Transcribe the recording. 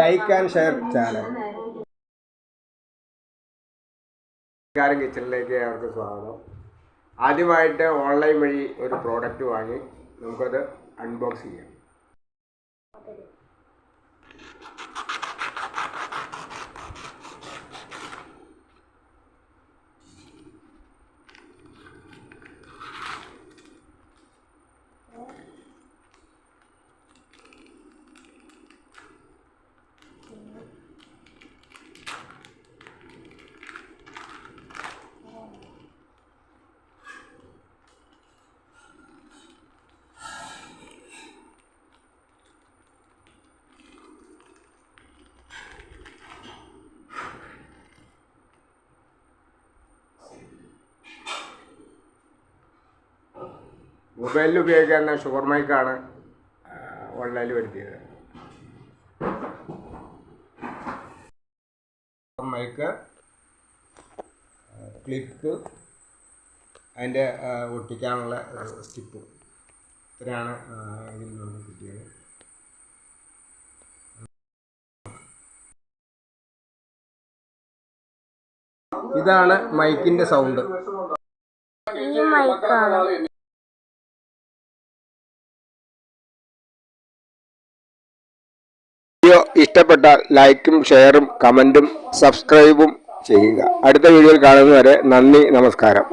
Like and share channel കാരം കിച്ചണിലേക്ക് അവർക്ക് സ്വാഗതം. ആദ്യമായിട്ട് ഓൺലൈൻ വഴി ഒരു പ്രോഡക്റ്റ് വാങ്ങി. നമുക്കത് അൺബോക്സ് ചെയ്യാം. മൊബൈലിൽ ഉപയോഗിക്കാൻ ഷുഗർ മൈക്കാണ് ഓൺലൈനിൽ വരുത്തിയത്. മൈക്ക് ക്ലിപ്പ് അതിന്റെ ഒട്ടിക്കാനുള്ള സ്റ്റിപ്പ്. ഇത്രയാണ് ഇതിൽ നിന്ന് കിട്ടിയത്. ഇതാണ് മൈക്കിന്റെ സൗണ്ട്. ഈ മൈക്കാണ്? വീഡിയോ ഇഷ്ടപ്പെട്ടാൽ ലൈക്കും ഷെയറും കമന്റും സബ്സ്ക്രൈബും ചെയ്യുക. അടുത്ത വീഡിയോയിൽ കാണുന്നവരെ നന്ദി നമസ്കാരം.